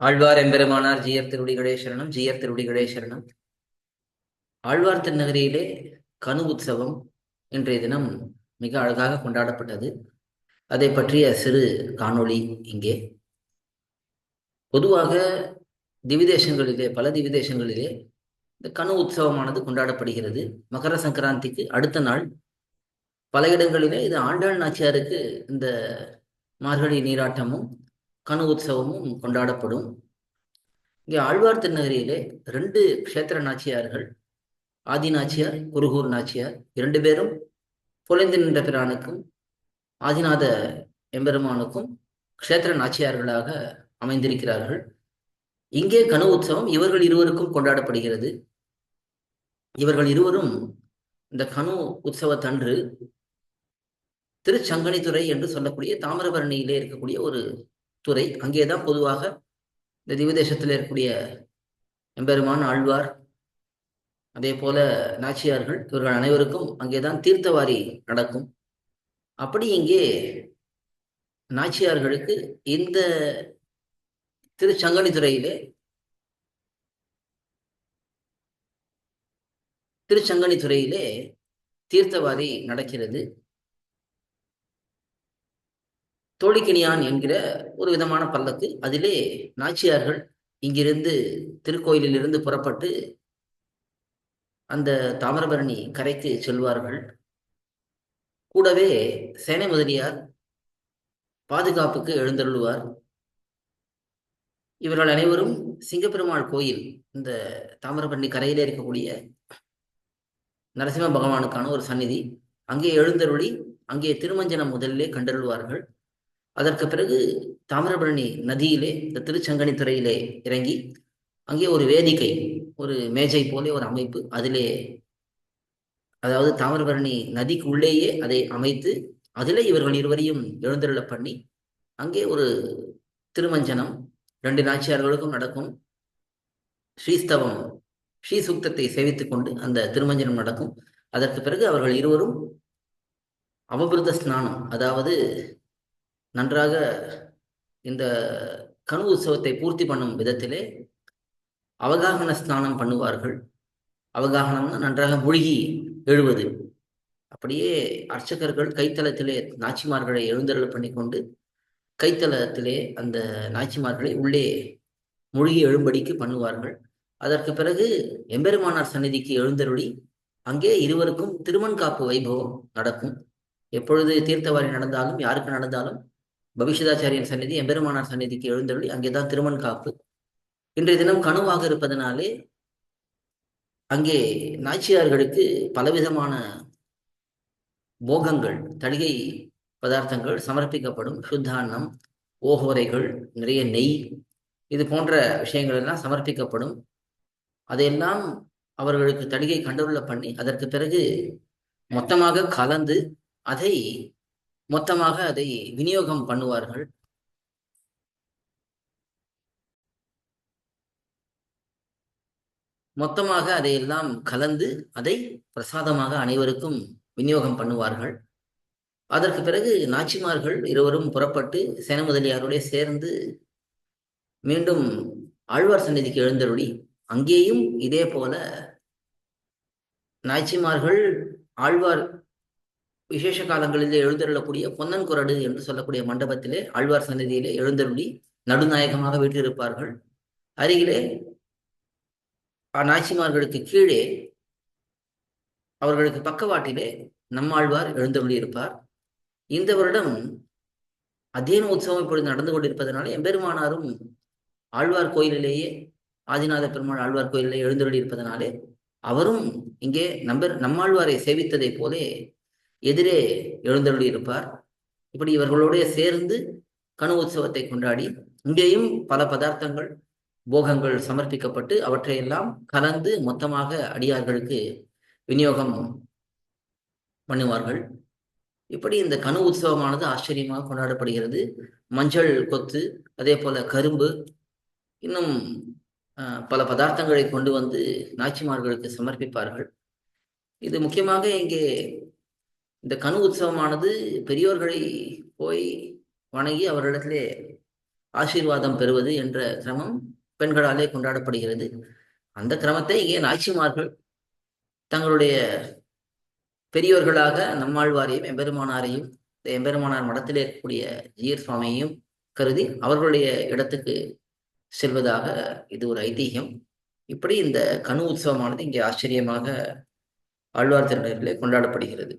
ஆழ்வார் எம்பெருமானார் ஜீயர் திருடிகளே சரணம் ஜீயர் திருடிகளே சரணம் ஆழ்வார் திருநகரியிலே கனு உற்சவம் இன்றைய தினம் மிக அழகாக கொண்டாடப்பட்டது. அதை பற்றிய சிறு காணொளி இங்கே. பொதுவாக திவிதேசங்களிலே பல திவிதேசங்களிலே இந்த கனு உற்சவமானது கொண்டாடப்படுகிறது. மகர சங்கராந்திக்கு அடுத்த நாள். பல இடங்களிலே இது ஆண்டாள் நாச்சியாருக்கு இந்த மார்கழி நீராட்டமும் கனு உற்சவமும் கொண்டாடப்படும். இங்கே ஆழ்வார் திருநகரியிலே ரெண்டு க்ஷேத்திர நாச்சியார்கள் ஆதி நாச்சியார் குருகூர் நாச்சியார் இரண்டு பேரும் பொலைந்து நின்ற பிரானுக்கும் ஆதிநாத எம்பெருமானுக்கும் க்ஷேத்திர நாச்சியார்களாக அமைந்திருக்கிறார்கள். இங்கே கணு உற்சவம் இவர்கள் இருவருக்கும் கொண்டாடப்படுகிறது. இவர்கள் இருவரும் இந்த கனு உற்சவத்தன்று திருச்சங்கனித்துறை என்று சொல்லக்கூடிய தாமிரபரணியிலே இருக்கக்கூடிய ஒரு துறை. அங்கேதான் பொதுவாக இந்த திவதேசத்தில் இருக்கக்கூடிய எம்பெருமான் ஆழ்வார் அதே போல நாச்சியார்கள் இவர்கள் அனைவருக்கும் அங்கேதான் தீர்த்தவாரி நடக்கும். அப்படி இங்கே நாச்சியார்களுக்கு இந்த திருச்சங்கனித்துறையிலே திருச்சங்கனித்துறையிலே தீர்த்தவாரி நடக்கிறது. தோழிக்கணியான் என்கிற ஒரு விதமான பல்லக்கு அதிலே நாச்சியார்கள் இங்கிருந்து திருக்கோயிலிலிருந்து புறப்பட்டு அந்த தாமிரபரணி கரைக்கு செல்வார்கள். கூடவே சேனை முதலியார் பாதுகாப்புக்கு எழுந்தருள்வார். இவர்கள் அனைவரும் சிங்கப்பெருமாள் கோயில் இந்த தாமிரபரணி கரையிலே இருக்கக்கூடிய நரசிம்ம பகவானுக்கான ஒரு சந்நிதி. அங்கே எழுந்தருளி அங்கே திருமஞ்சனம் முதலிலே கண்டருள்வார்கள். அதற்கு பிறகு தாமிரபரணி நதியிலே இந்த திருச்சங்கனித்துறையிலே இறங்கி அங்கே ஒரு வேதிக்கை ஒரு மேஜை போலே ஒரு அமைப்பு அதிலே அதாவது தாமிரபரணி நதிக்கு உள்ளேயே அதை அமைத்து அதிலே இவர்கள் இருவரையும் எழுந்தருள பண்ணி அங்கே ஒரு திருமஞ்சனம் ரெண்டு நாச்சியார்களுக்கும் நடக்கும். ஸ்ரீஸ்தவம் ஸ்ரீ சூக்தத்தை சேவித்துக் கொண்டு அந்த திருமஞ்சனம் நடக்கும். அதற்கு பிறகு அவர்கள் இருவரும் அவபிருத ஸ்நானம் அதாவது நன்றாக இந்த கனு உற்சவத்தை பூர்த்தி பண்ணும் விதத்திலே அவகாகன ஸ்நானம் பண்ணுவார்கள். அவகாகனம்னா நன்றாக மூழ்கி எழுவது. அப்படியே அர்ச்சகர்கள் கைத்தளத்திலே நாச்சிமார்களை எழுந்தருள் பண்ணி கொண்டு கைத்தளத்திலே அந்த நாச்சிமார்களை உள்ளே மூழ்கி எழும்படிக்கு பண்ணுவார்கள். அதற்கு பிறகு எம்பெருமானார் சந்நிதிக்கு எழுந்தருளி அங்கே இருவருக்கும் திருமண் காப்பு வைபவம் நடக்கும். எப்பொழுது தீர்த்தவாரி நடந்தாலும் யாருக்கு நடந்தாலும் பவிஷதாச்சாரியன் சந்நிதி எம்பெருமானார் சந்நிதிக்கு எழுந்தருளி அங்கேதான் திருமண் காப்பு. இன்றைய தினம் கனவாக இருப்பதனாலே அங்கே நாச்சியார்களுக்கு பலவிதமான போகங்கள் தளிகை பதார்த்தங்கள் சமர்ப்பிக்கப்படும். சுத்தான்னம் ஓஹோரைகள் நிறைய நெய் இது போன்ற விஷயங்கள் எல்லாம் சமர்ப்பிக்கப்படும். அதையெல்லாம் அவர்களுக்கு தடிகை கண்டுள்ள பண்ணி அதற்கு பிறகு மொத்தமாக கலந்து அதை மொத்தமாக அதை விநியோகம் பண்ணுவார்கள். மொத்தமாக அதையெல்லாம் கலந்து அதை பிரசாதமாக அனைவருக்கும் விநியோகம் பண்ணுவார்கள். அதற்கு பிறகு நாச்சிமார்கள் இருவரும் புறப்பட்டு சேனமுதலியாரோடே சேர்ந்து மீண்டும் ஆழ்வார் சந்நிதிக்கு எழுந்தருளி அங்கேயும் இதே போல நாச்சிமார்கள் ஆழ்வார் விசேஷ காலங்களிலே எழுந்தருளக்கூடிய பொன்னன் குரடு என்று சொல்லக்கூடிய மண்டபத்திலே ஆழ்வார் சன்னதியிலே எழுந்தருளி நடுநாயகமாக வீட்டிருப்பார்கள் அருகிலே நாச்சிமார்களுக்கு கீழே அவர்களுக்கு பக்கவாட்டிலே நம்மாழ்வார் எழுந்தருளி இருப்பார் இந்த வருடம் அத்தியன உற்சவம் இப்பொழுது நடந்து கொண்டிருப்பதனால எம்பெருமானாரும் ஆழ்வார் கோயிலிலேயே ஆதிநாத பெருமாள் ஆழ்வார் கோயிலிலே எழுந்தருளி இருப்பதனாலே அவரும் இங்கே நம்பர் நம்மாழ்வாரை சேவித்ததைப் போலே எதிரே எழுந்தருளி இருப்பார். இப்படி இவர்களுடைய சேர்ந்து கணு உற்சவத்தை கொண்டாடி இங்கேயும் பல பதார்த்தங்கள் போகங்கள் சமர்ப்பிக்கப்பட்டு அவற்றையெல்லாம் கலந்து மொத்தமாக அடியார்களுக்கு விநியோகம் பண்ணுவார்கள். இப்படி இந்த கனு உற்சவமானது ஆச்சரியமாக கொண்டாடப்படுகிறது. மஞ்சள் கொத்து அதே போல கரும்பு இன்னும் பல பதார்த்தங்களை கொண்டு வந்து நாச்சிமார்களுக்கு சமர்ப்பிப்பார்கள். இது முக்கியமாக இங்கே இந்த கனு உற்சவமானது பெரியோர்களை போய் வணங்கி அவரிடத்திலே ஆசீர்வாதம் பெறுவது என்ற கிரமம் பெண்களாலே கொண்டாடப்படுகிறது. அந்த கிரமத்தை இங்கே நாச்சிமார்கள் தங்களுடைய பெரியோர்களாக நம்மாழ்வாரையும் எம்பெருமானாரையும் இந்த எம்பெருமானார் மடத்திலே இருக்கக்கூடிய ஜீர் சுவாமியையும் கருதி அவர்களுடைய இடத்துக்கு செல்வதாக இது ஒரு ஐதீகம். இப்படி இந்த கனு உற்சவமானது இங்கே ஆச்சரியமாக ஆழ்வார் திருநகரிலே கொண்டாடப்படுகிறது.